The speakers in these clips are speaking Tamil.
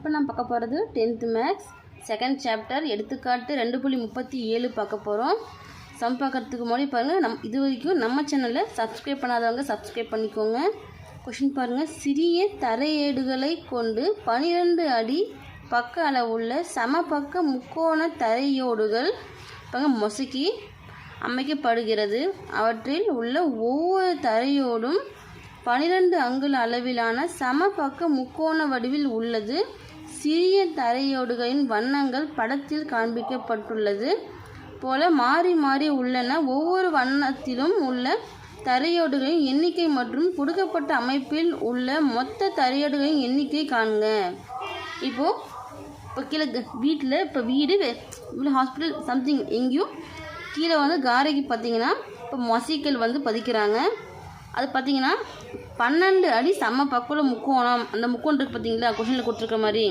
இப்போ நான் பார்க்க போகிறது டென்த்து மேக்ஸ் செகண்ட் சாப்டர் எடுத்துக்காட்டு ரெண்டு புள்ளி முப்பத்தி ஏழு பார்க்க போகிறோம் சம் பார்க்குறதுக்கு முன்னாடி பாருங்கள் நம் இது வரைக்கும் நம்ம சேனலில் சப்ஸ்கிரைப் பண்ணாதவங்க சப்ஸ்கிரைப் பண்ணிக்கோங்க. கொஷின் பாருங்கள் சிறிய தரையேடுகளை கொண்டு பனிரெண்டு அடி பக்க அளவுள்ள சமபக்க முக்கோண தரையோடுகள் பாருங்க மொசுக்கி அமைக்கப்படுகிறது. அவற்றில் உள்ள ஒவ்வொரு தரையோடும் பனிரெண்டு அங்குல அளவிலான சம பக்க முக்கோண வடிவில் உள்ளது. சிறிய தரையோடுகளின் வண்ணங்கள் படத்தில் காண்பிக்கப்பட்டுள்ளது போல மாறி மாறி உள்ளன. ஒவ்வொரு வண்ணத்திலும் உள்ள தரையோடுகளின் எண்ணிக்கை மற்றும் கொடுக்கப்பட்ட அமைப்பில் உள்ள மொத்த தரையோடுகளின் எண்ணிக்கை காண்க. இப்போது இப்போ கீழே வீட்டில் இப்போ வீடு இல்லை ஹாஸ்பிட்டல் சம்திங் எங்கேயும் கீழே வந்து காரைக்கு பார்த்தீங்கன்னா இப்போ மசிக்கல் வந்து பதிக்கிறாங்க. அது பார்த்தீங்கன்னா பன்னெண்டு அடி சம பக்குவ முக்கோணம். அந்த முக்கோணம் இருக்குது பார்த்தீங்களா கொஷனில் கொடுத்துருக்க மாதிரி.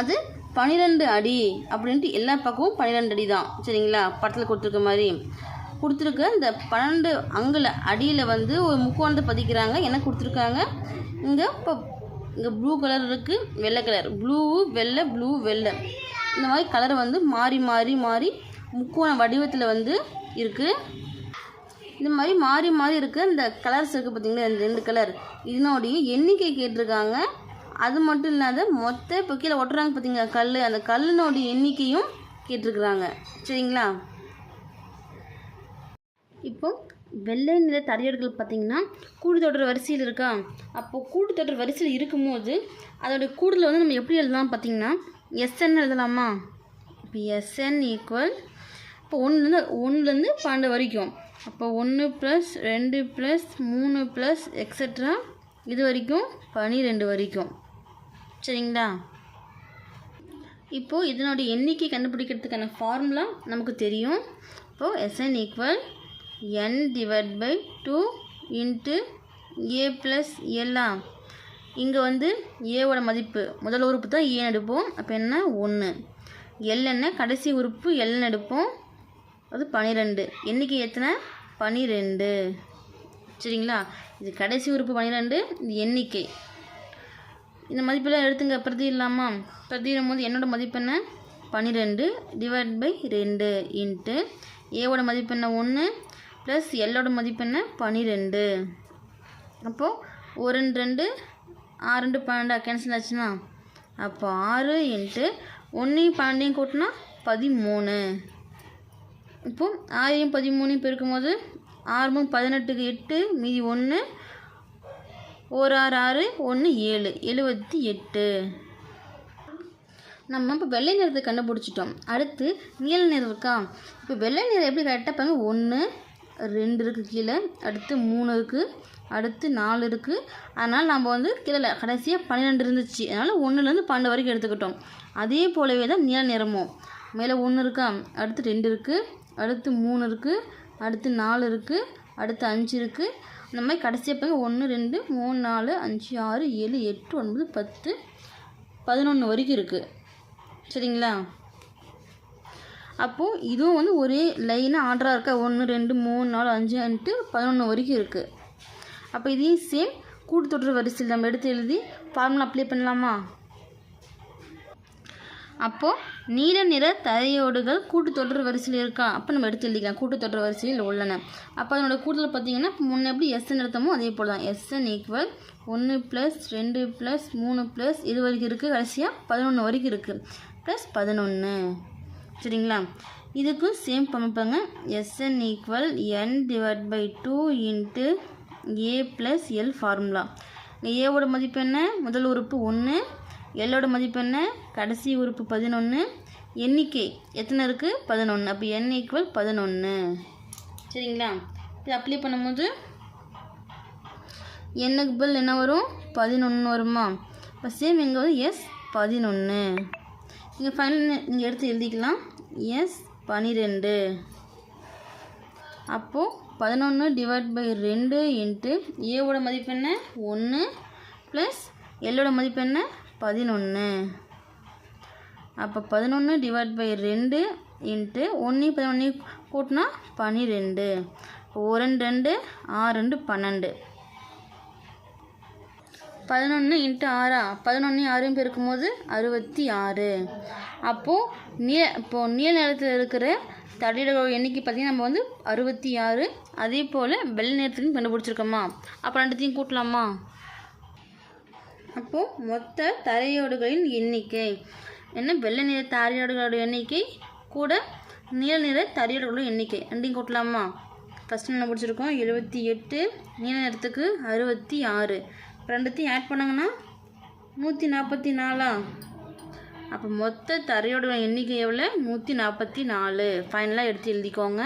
அது பன்னிரெண்டு அடி அப்படின்ட்டு எல்லா பக்கமும் பன்னிரெண்டு அடி தான் சரிங்களா? படத்தில் கொடுத்துருக்க மாதிரி. கொடுத்துருக்க இந்த பன்னெண்டு அங்குல அடியில் வந்து ஒரு முக்கோணத்தை பதிக்கிறாங்க. என்ன கொடுத்துருக்காங்க? இங்கே இப்போ இங்கே ப்ளூ கலர் இருக்குது வெள்ளை கலர் ப்ளூவு வெள்ளை ப்ளூ வெள்ளை. இந்த மாதிரி கலர் வந்து மாறி மாறி மாறி முக்கோண வடிவத்தில் வந்து இருக்குது இந்த மாதிரி மாறி மாறி இருக்குது இந்த கலர்ஸ் இருக்குது பார்த்திங்களா இந்த ரெண்டு கலர் இதனுடைய எண்ணிக்கை கேட்டிருக்காங்க. அது மட்டும் இல்லாத மொத்த இப்போ கீழே ஒட்டுறாங்க பார்த்தீங்களா கல் அந்த கல்லினுடைய எண்ணிக்கையும் கேட்டிருக்கிறாங்க. சரிங்களா? இப்போ வெள்ளை நிற தரையோடுகள் பார்த்தீங்கன்னா கூடு தொடர் வரிசையில் இருக்கா? அப்போது கூடு தொடர் வரிசையில் இருக்கும்போது அதோடைய கூடுதல் வந்து நம்ம எப்படி எழுதலாம் பார்த்திங்கன்னா எஸ்என் எழுதலாமா? இப்போ எஸ்என் ஈக்குவல் இப்போ ஒன்றுலேருந்து ஒன்றுலேருந்து பன்னெண்டு வரைக்கும். அப்போ ஒன்று ப்ளஸ் ரெண்டு ப்ளஸ் மூணு ப்ளஸ் எக்ஸட்ரா இது வரைக்கும் பனிரெண்டு வரைக்கும். சரிங்களா? இப்போது இதனுடைய எண்ணிக்கை கண்டுபிடிக்கிறதுக்கான ஃபார்முலா நமக்கு தெரியும். இப்போது SN equal n divide by two into a plus எல்லா இங்கே வந்து ஏவோட மதிப்பு. முதல் உறுப்பு தான் ஏன்னு எடுப்போம். அப்போ என்ன? ஒன்று எல்என்ன கடைசி உறுப்பு எல்னு எடுப்போம். அது பன்னிரெண்டு எண்ணிக்கை எத்தனை பன்னிரெண்டு சரிங்களா? இது கடைசி உறுப்பு பன்னிரெண்டு இது எண்ணிக்கை. இந்த மதிப்பெல்லாம் எடுத்துங்க. பிரதி இல்லாமல் பிரதியிடும் போது என்னோடய மதிப்பு என்ன? பன்னிரெண்டு டிவைட் பை ரெண்டு இன்ட்டு ஏவோட மதிப்பு என்ன? ஒன்று ப்ளஸ் எல்லோட மதிப்பு என்ன? பன்னிரெண்டு அப்போது ஒரு ரெண்டு ரெண்டு ஆறு ரெண்டு பன்னெண்டா? கேன்சல் ஆச்சுன்னா? அப்போ ஆறு இன்ட்டு ஒன்றையும் பன்னெண்டையும் கூட்டினா பதிமூணு. இப்போது ஆறையும் பதிமூணையும் பெருக்கும்போது ஆறுமும் பதினெட்டுக்கு எட்டு மீதி ஒன்று ஒரு ஆறு ஆறு ஒன்று ஏழு எழுபத்தி எட்டு. நம்ம இப்போ வெள்ளை நிறத்தை கண்டுபிடிச்சிட்டோம். அடுத்து நீல நிறம் இருக்கா? இப்போ வெள்ளை நிறம் எப்படி கரெக்டாக பாருங்கள் ஒன்று ரெண்டு இருக்குது கீழே. அடுத்து மூணு இருக்குது அடுத்து நாலு இருக்குது அதனால் நம்ம வந்து கீழே கடைசியாக பன்னிரெண்டு இருந்துச்சு. அதனால் ஒன்றுலேருந்து பன்னெண்டு வரைக்கும் எடுத்துக்கிட்டோம். அதே போலவே தான் நீல நிறமும். மேலே ஒன்று இருக்கா? அடுத்து ரெண்டு இருக்குது அடுத்து மூணு இருக்குது அடுத்து நாலு இருக்குது அடுத்து அஞ்சு இருக்குது இந்த மாதிரி கடைசியாக பாருங்க. ஒன்று ரெண்டு மூணு நாலு அஞ்சு ஆறு ஏழு எட்டு ஒன்பது பத்து பதினொன்று வரைக்கும் இருக்குது சரிங்களா? அப்போது இதுவும் வந்து ஒரே லைனாக ஆர்டராக இருக்கா? ஒன்று ரெண்டு மூணு நாலு அஞ்சு அன்ட்டு பதினொன்று வரைக்கும் இருக்குது அப்போ இதையும் சேம் கூட்டு வரிசையில் நம்ம எடுத்து எழுதி ஃபார்முலா அப்ளை பண்ணலாமா? அப்போது நீல நிற தரையோடுகள் கூட்டு தொடர் வரிசையில் இருக்கா? அப்போ நம்ம எடுத்து எழுதிக்கலாம். கூட்டுத்தொடர் வரிசையில் உள்ளன. அப்போ அதனோட கூடுதல் பார்த்தீங்கன்னா இப்போ முன்ன எப்படி எஸ்என் எடுத்தோமோ அதே போல் தான் எஸ்என் ஈக்குவல் ஒன்று ப்ளஸ் ரெண்டு ப்ளஸ் மூணு ப்ளஸ் இது வரைக்கும் இருக்குது கடைசியாக பதினொன்று வரைக்கும் இருக்குது ப்ளஸ் பதினொன்று சரிங்களா? இதுக்கும் சேம் பண்ணிப்பாங்க SN equal n divide by two into a plus l formula ஏவோட மதிப்பு என்ன? முதல் உறுப்பு ஒன்று எல்லோட மதிப்பு என்ன? கடைசி உறுப்பு பதினொன்று எண்ணிக்கை எத்தனை இருக்குது பதினொன்று அப்போ என் ஈக்குவல் பதினொன்று சரிங்களா? இது அப்ளை பண்ணும்போது என்னுக்கு பதில் என்ன வரும்? பதினொன்று வருமா? இப்போ சேம் இங்கே வந்து எஸ் பதினொன்று இங்கே ஃபைனல் நீங்கள் எடுத்து எழுதிக்கலாம். எஸ் பன்னிரெண்டு அப்போது பதினொன்று டிவைட் பை ரெண்டு இன்ட்டு ஏவோட மதிப்பு என்ன? ஒன்று ப்ளஸ் எல்லோட மதிப்பு என்ன? பதினொன்று அப்போ பதினொன்று டிவைட் பை ரெண்டு இன்ட்டு ஒன்று பதினொன்று கூட்டினா பன்னிரெண்டு ஒரு ரெண்டு ரெண்டு ஆறு ரெண்டு பன்னெண்டு. பதினொன்று இன்ட்டு ஆறா? பதினொன்று ஆறும் பெருக்கும் போது அறுபத்தி ஆறு. அப்போது நீ இப்போது நீல நிறத்தில் இருக்கிற தடியோட எண்ணிக்கை பார்த்திங்கன்னா நம்ம வந்து அறுபத்தி ஆறு. அதே போல் வெள்ளை நிறத்துலையும் கண்டுபிடிச்சிருக்கோமா? அப்போ ரெண்டுத்தையும் கூட்டலாமா? அப்போது மொத்த தரையோடுகளின் எண்ணிக்கை. என்ன? வெள்ளை நிற தரையோடுகளோட எண்ணிக்கை கூட நீல நிற தரையோடுகளோட எண்ணிக்கை. ரெண்டையும் கூட்டலாமா? ஃபஸ்ட்டு என்ன பிடிச்சிருக்கோம் எழுபத்தி எட்டு. நீல நிறத்துக்கு அறுபத்தி ஆறு. ரெண்டுத்தையும் ஆட் பண்ணாங்கன்னா நூற்றி நாற்பத்தி நாலா? அப்போ மொத்த தரையோட எண்ணிக்கை எவ்வளோ நூற்றி நாற்பத்தி நாலு. ஃபைனலாக எடுத்து எழுதிக்கோங்க.